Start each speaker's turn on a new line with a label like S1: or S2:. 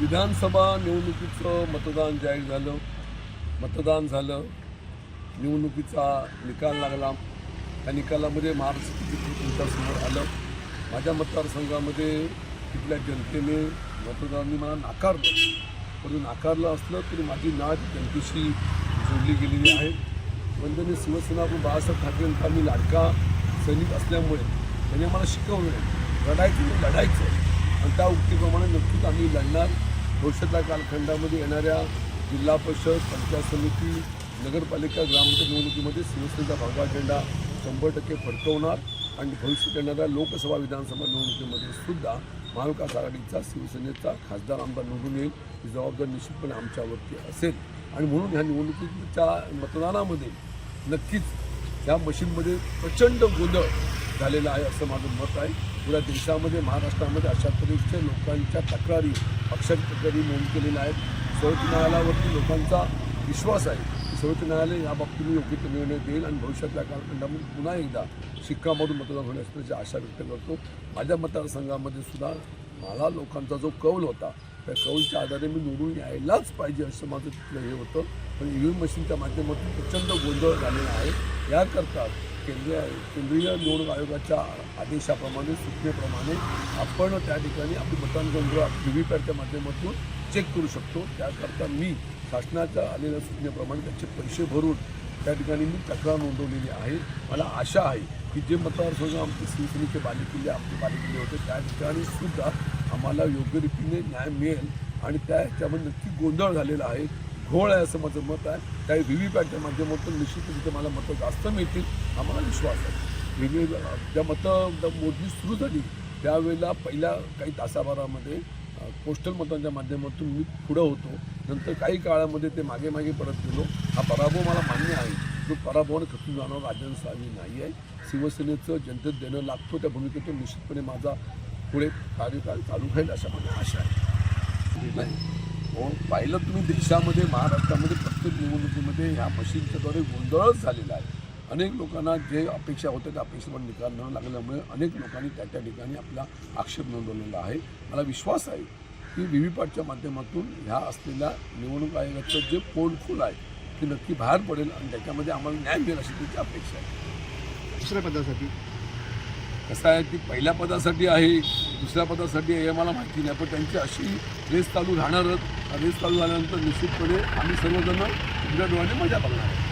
S1: विधानसभा निवडणुकीचं मतदान जाहीर झालं. मतदान झालं. निवडणुकीचा निकाल लागला. त्या निकालामध्ये महाराष्ट्र तुमच्यासमोर आलं. माझ्या मतदारसंघामध्ये तिथल्या जनतेने मतदारांनी मला नाकारलं. परंतु नाकारलं असलं तरी माझी नाट जनतेशी जोडली गेलेली आहे. वंदनीय शिवसेना आपण बाळासाहेब ठाकरेंचा मी लाडका सैनिक असल्यामुळे त्यांनी आम्हाला शिकवलं. लढायचं म्हणजे लढायचं. आणि त्या उक्तीप्रमाणे नक्कीच आम्ही लढणार. भविष्यातल्या कालखंडामध्ये येणाऱ्या जिल्हा परिषद पंचायत समिती नगरपालिका ग्रामपंचायत निवडणुकीमध्ये शिवसेनेचा भागवा झेंडा शंभर टक्के फडकवणार आणि भविष्यात येणाऱ्या लोकसभा विधानसभा निवडणुकीमध्ये सुद्धा महाविकास आघाडीचा शिवसेनेचा खासदार आमदार निवडून येईल ही जबाबदारी निश्चितपणे आमच्यावरती असेल. आणि म्हणून ह्या निवडणुकीच्या मतदानामध्ये नक्कीच ह्या मशीनमध्ये प्रचंड गोंधळ झालेला आहे असं माझं मत आहे. पुऱ्या देशामध्ये महाराष्ट्रामध्ये अशा तऱ्हेच्या लोकांच्या तक्रारी अक्षर तक्रारी नोंद केलेल्या आहेत. सर्वोच्च न्यायालयावरती लोकांचा विश्वास आहे. सर्वोच्च न्यायालय याबाबतीत योग्य तो निर्णय देईल आणि भविष्यातल्या कालखंडामध्ये पुन्हा एकदा शिक्कामधून मतदान होणे असल्याची आशा व्यक्त करतो. माझ्या मतदारसंघामध्ये सुद्धा मला लोकांचा जो कौल होता त्या कौलच्या आधारे मी निवडून यायलाच पाहिजे असं माझं तिथलं हे होतं. पण ई व्ही एम मशीनच्या माध्यमातून प्रचंड गोंधळ झालेला आहे. याकरता केंद्रीय केंद्रीय निवडणूक आयोगाच्या आदेशाप्रमाणे सूचनेप्रमाणे आपण त्या ठिकाणी आपली मतदान केंद्र व्ही व्ही पॅटच्या माध्यमातून चेक करू शकतो. त्याकरता मी शासनाच्या आलेल्या सूचनेप्रमाणे त्याचे पैसे भरून त्या ठिकाणी मी तक्रार नोंदवलेली आहे. मला आशा आहे की जे मतदारसंघ आमचे शिवसेनेचे बालेकिल्ले आमचे बालेकिल्ले होते त्या ठिकाणी सुद्धा आम्हाला योग्य रीतीने न्याय मिळेल आणि त्या ह्याच्यामध्ये नक्की गोंधळ झालेला आहे. घोळ आहे असं माझं मत आहे. काही व्ही व्ही पॅटच्या माध्यमातून निश्चित तिथे मला मतं जास्त मिळतील आम्हाला विश्वास आहे. व्ही व्ही ज्या मतं ज्या मोजणी सुरू झाली त्यावेळेला पहिल्या काही तासाभरामध्ये पोस्टल मतांच्या माध्यमातून मी पुढं होतो. नंतर काही काळामध्ये ते मागे मागे परत गेलो. हा पराभव मला मान्य आहे. जो पराभवाने खचून जाणं राजनसावी नाही आहे. शिवसेनेचं जनतेत देणं लागतो त्या भूमिकेतून निश्चितपणे माझा पुढे कार्यकाळ चालू राहील अशा माझ्या आशा आहे. नाही. हो पाहिलं तुम्ही देशामध्ये महाराष्ट्रामध्ये प्रत्येक निवडणुकीमध्ये ह्या मशीनच्याद्वारे गोंधळच झालेला आहे. अनेक लोकांना जे अपेक्षा होत्या त्या अपेक्षेवर निकाल न लागल्यामुळे अनेक लोकांनी त्या त्या ठिकाणी आपला आक्षेप नोंदवलेला आहे. मला विश्वास आहे की व्ही व्ही पॅटच्या माध्यमातून ह्या असलेल्या निवडणूक आयोगाचं जे पोलफुल आहे ते नक्की बाहेर पडेल आणि त्याच्यामध्ये आम्हाला न्याय मिळेल अशी त्याची अपेक्षा आहे.
S2: दुसऱ्या पदासाठी?
S1: कसं आहे ती पहिल्या पदासाठी आहे दुसऱ्या पदासाठी आहे हे मला माहिती नाही पण त्यांची अशी रेस चालू राहणारच. रेस चालू झाल्यानंतर निश्चितपणे आम्ही सर्वजण उघड्या डोळ्याने मजा बघणार आहे